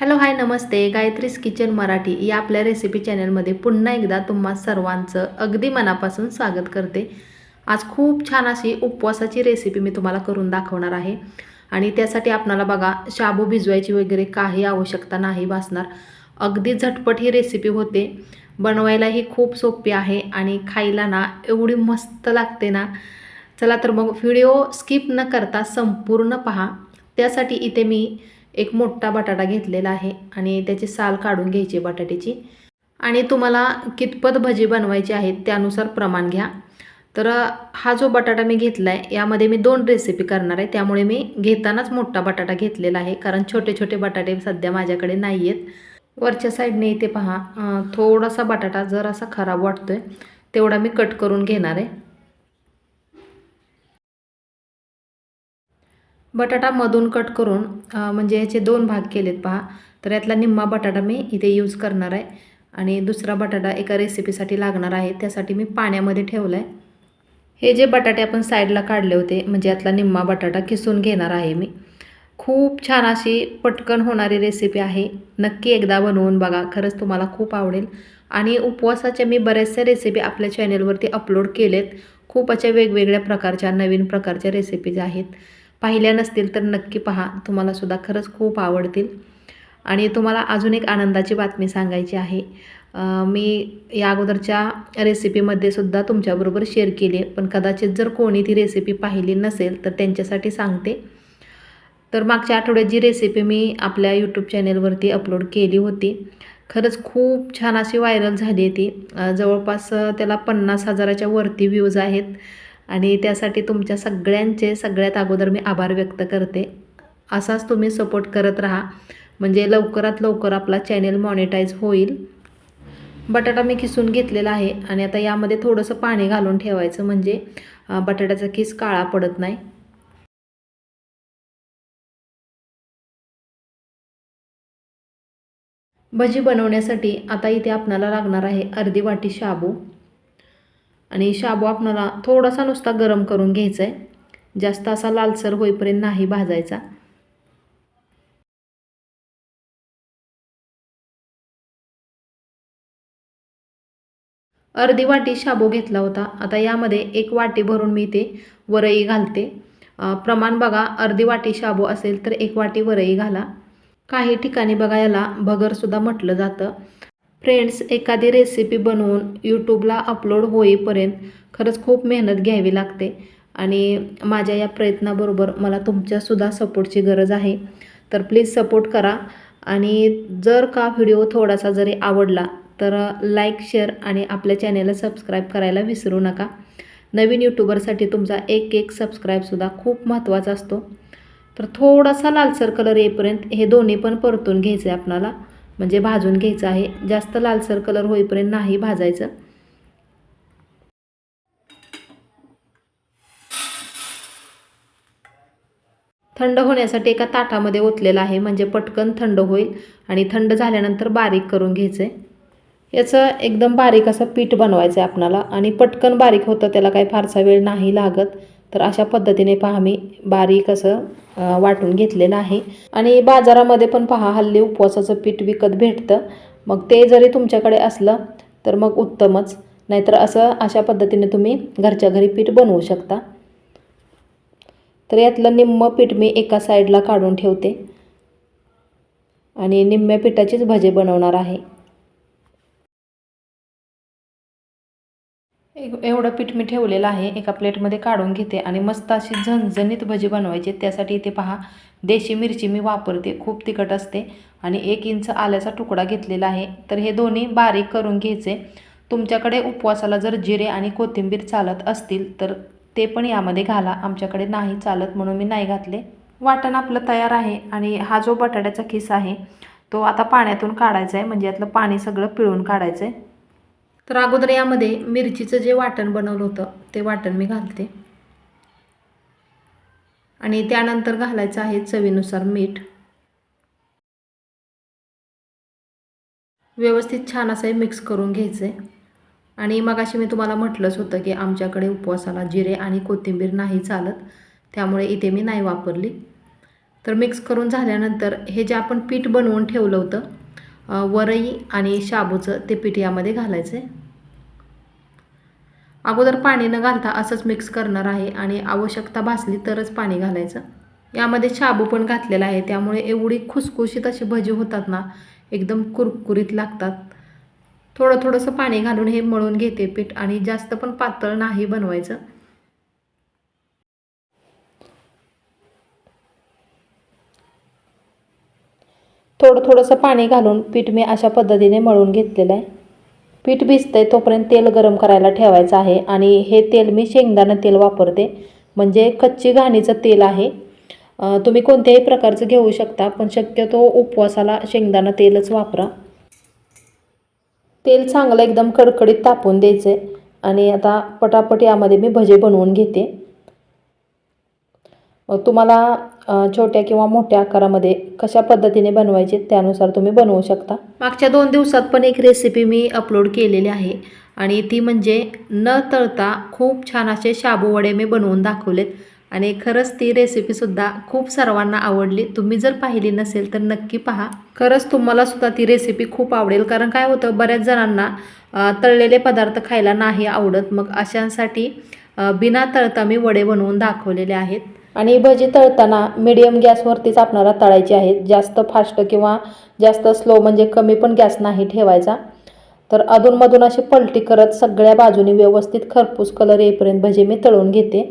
Hello hi नमस्ते. Gayatri's kitchen Marathi या आपल्या रेसिपी चॅनलमध्ये पुन्हा एकदा तुम्हा सर्वांचं अगदी मनापासून स्वागत करते. आज खूप छान अशी उपवासाची रेसिपी मी तुम्हाला करून दाखवणार आहे. आणि त्यासाठी आपणाला बघा शाबू भिजवायची वगैरे काही आवश्यकता नाही भासणार. अगदी झटपट ही रेसिपी होते. बनवायलाही खूप सोपी आहे आणि खायला ना एवढी मस्त लागते ना. चला तर मग व्हिडिओ स्किप न करता संपूर्ण पहा. त्यासाठी इथे मी एक मोठा बटाटा घेतलेला आहे आणि त्याची साल काढून घ्यायची बटाट्याची. आणि तुम्हाला कितपत भजी बनवायची आहे त्यानुसार प्रमाण घ्या. तर हा जो बटाटा मी घेतला आहे यामध्ये मी दोन रेसिपी करणार आहे. त्यामुळे मी घेतानाच मोठा बटाटा घेतलेला आहे कारण छोटे छोटे बटाटे सध्या माझ्याकडे नाही आहेत वरच्या साईडने इथे पहा थोडासा बटाटा जर असा खराब वाटतो आहे तेवढा मी कट करून घेणार आहे. बटाटा मधून कट करून म्हणजे याचे दोन भाग केलेत पहा. तर यातला निम्मा बटाटा मी इथे यूज करणार आहे. आणि दुसरा बटाटा एका रेसिपीसाठी लागणार आहे. त्यासाठी मी पाण्यामध्ये ठेवला आहे हे जे बटाटे आपण साईडला काढले होते म्हणजे यातला निम्मा बटाटा किसून घेणार आहे मी. खूप छान अशी पटकन होणारी रेसिपी आहे. नक्की एकदा बनवून बघा. खरंच तुम्हाला खूप आवडेल. आणि उपवासाच्या मी बऱ्याचशा रेसिपी आपल्या चॅनेलवरती अपलोड केलेत. खूप अशा वेगवेगळ्या प्रकारच्या नवीन प्रकारच्या रेसिपीज आहेत. पाहिल्या नसतील तर नक्की पहा. तुम्हाला सुद्धा खरंच खूप आवडतील. आणि तुम्हाला अजून एक आनंदाची बातमी सांगायची आहे. मी या अगोदरच्या रेसिपीमध्ये सुद्धा तुमच्याबरोबर शेअर केली पण कदाचित जर कोणी ती रेसिपी पाहिली नसेल तर त्यांच्यासाठी सांगते. तर मागच्या आठवड्यात जी रेसिपी मी आपल्या यूट्यूब चॅनेलवरती अपलोड केली होती खरंच खूप छान अशी व्हायरल झाली आहे ती जवळपास त्याला पन्नास हजाराच्या वरती व्ह्यूज आहेत. आणि त्यासाठी तुमच्या सगळ्यांचे सगळ्यात अगोदर मी आभार व्यक्त करते. असाच तुम्ही सपोर्ट करत राहा. म्हणजे लवकरात लवकर आपला चॅनेल मॉनिटाईज होईल. बटाटा मी किसून घेतलेला आहे आणि आता यामध्ये थोडंसं पाणी घालून ठेवायचं म्हणजे बटाट्याचा किस काळा पडत नाही. भजी बनवण्यासाठी आता इथे आपणाला लागणार आहे अर्धी वाटी शाबू. आणि शाबू आपणाला थोडासा नुसता गरम करून घ्यायचा आहे जास्त असा लालसर होईपर्यंत नाही भाजायचा. अर्धी वाटी शाबू घेतला होता. आता यामध्ये एक वाटी भरून मी ते वरई घालते. प्रमाण बघा अर्धी वाटी शाबू असेल तर एक वाटी वरई घाला. काही ठिकाणी बघा याला भगरसुद्धा म्हटलं जातं. फ्रेंड्स एखादी रेसिपी बनवून यूट्यूबला अपलोड होईपर्यंत खरंच खूप मेहनत घ्यावी लागते. आणि माझ्या या प्रयत्नाबरोबर मला तुमच्यासुद्धा सपोर्टची गरज आहे. तर प्लीज सपोर्ट करा. आणि जर का व्हिडिओ थोडासा जरी आवडला तर लाईक शेअर आणि आपल्या चॅनेलला सबस्क्राईब करायला विसरू नका. नवीन यूट्यूबरसाठी तुमचा एक एक सबस्क्राईबसुद्धा खूप महत्त्वाचा असतो. तर थोडासा लालसर कलर येईपर्यंत हे दोन्ही पण परतून घ्यायचं आहे आपणाला. म्हणजे भाजून घ्यायचं आहे. जास्त लालसर कलर होईपर्यंत नाही भाजायचं. थंड होण्यासाठी एका ताटामध्ये ओतलेलं आहे. म्हणजे पटकन थंड होईल आणि थंड झाल्यानंतर बारीक करून घ्यायचं आहे याचं एकदम बारीक असं पीठ बनवायचं आहे आपणाला आणि पटकन बारीक होतं त्याला काही फारसा वेळ नाही लागत. तर अशा पद्धतीने पहा मी बारीक असं वाटून घेतलेलं आहे. आणि बाजारामध्ये पण पहा हल्ली उपवासाचं पीठ विकत भेटतं. मग ते जरी तुमच्याकडे असलं तर मग उत्तमच. नाहीतर असं अशा पद्धतीने तुम्ही घरच्या घरी पीठ बनवू शकता. तर यातलं निम्म पीठ मी एका साईडला काढून ठेवते. आणि निम्म्या पिठाचीच भजे बनवणार आहे. एवढं पीठ मी ठेवलेलं आहे. एका प्लेटमध्ये काढून घेते आणि मस्त अशी झणझणीत भजी बनवायची. त्यासाठी इथे पहा देशी मिरची मी वापरते. खूप तिखट असते. आणि एक इंच आल्याचा तुकडा घेतलेला आहे. तर हे दोन्ही बारीक करून घ्यायचे. तुमच्याकडे उपवासाला जर जिरे आणि कोथिंबीर चालत असतील तर ते पण यामध्ये घाला. आमच्याकडे नाही चालत म्हणून मी नाही घातले. वाटण आपलं तयार आहे. आणि हा जो बटाट्याचा किस आहे तो आता पाण्यातून काढायचा आहे. म्हणजे यातलं पाणी सगळं पिळून काढायचं आहे तर अगोदर यामध्ये मिरचीचं जे वाटण बनवलं होतं ते वाटण मी घालते. आणि त्यानंतर घालायचं आहे चवीनुसार मीठ. व्यवस्थित छान असं हे मिक्स करून घ्यायचं. आहे आणि मग अशी मी तुम्हाला म्हटलंच होतं की आमच्याकडे उपवासाला जिरे आणि कोथिंबीर नाही चालत त्यामुळे इथे मी नाही वापरली. तर मिक्स करून झाल्यानंतर हे जे आपण पीठ बनवून ठेवलं होतं वरई आणि शाबूचं ते पीठ यामध्ये घालायचं आहे अगोदर पाणी न घालता असंच मिक्स करणार आहे आणि आवश्यकता भासली तरच पाणी घालायचं. यामध्ये शाबू पण घातलेला आहे त्यामुळे एवढी खुसखुशीत अशी भजी होतात ना एकदम कुरकुरीत लागतात. थोडं थोडंसं पाणी घालून हे मळून घेते पीठ आणि जास्त पण पातळ नाही बनवायचं. थोडं थोडंसं पाणी घालून पीठ मी अशा पद्धतीने मळून घेतलेलं आहे. पीठ भिजतंय तोपर्यंत तेल गरम करायला ठेवायचं आहे आणि हे तेल मी शेंगदाणा तेल वापरते. म्हणजे कच्ची घाणीचं तेल आहे. तुम्ही कोणत्याही प्रकारचं घेऊ शकता पण शक्यतो उपवासाला शेंगदाणा तेलच वापरा. तेल चांगलं एकदम कडकडीत तापून द्यायचं आहे आणि आता पटापट यामध्ये मी भजे बनवून घेते. मग तुम्हाला छोट्या किंवा मोठ्या आकारामध्ये कशा पद्धतीने बनवायचे त्यानुसार तुम्ही बनवू शकता. मागच्या दोन दिवसात पण एक रेसिपी मी अपलोड केलेली आहे आणि ती म्हणजे न तळता खूप छान असे शाबू वडे मी बनवून दाखवलेत आणि खरंच ती रेसिपीसुद्धा खूप सर्वांना आवडली. तुम्ही जर पाहिली नसेल तर नक्की पहा. खरंच तुम्हाला सुद्धा ती रेसिपी खूप आवडेल. कारण काय होतं बऱ्याच जणांना तळलेले पदार्थ खायला नाही आवडत. मग अशांसाठी बिना तळता मी वडे बनवून दाखवलेले आहेत. आणि भजी तळताना मिडियम गॅसवरतीच आपणाला तळायची आहेत जास्त फास्ट किंवा जास्त स्लो म्हणजे कमी पण गॅस नाही ठेवायचा. तर अधूनमधून अशी पलटी करत सगळ्या बाजूनी व्यवस्थित खरपूस कलर येईपर्यंत भजी मी तळून घेते.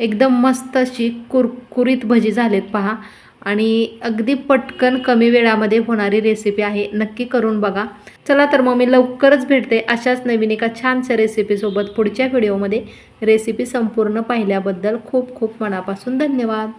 एकदम मस्त अशी कुरकुरीत भजी झालेत पहा. आणि अगदी पटकन कमी वेळामध्ये होणारी रेसिपी आहे. नक्की करून बघा. चला तर मग मी लवकरच भेटते अशाच नवीन एका छानशा रेसिपीसोबत पुढच्या व्हिडिओमध्ये रेसिपी संपूर्ण पाहिल्याबद्दल खूप खूप मनापासून धन्यवाद.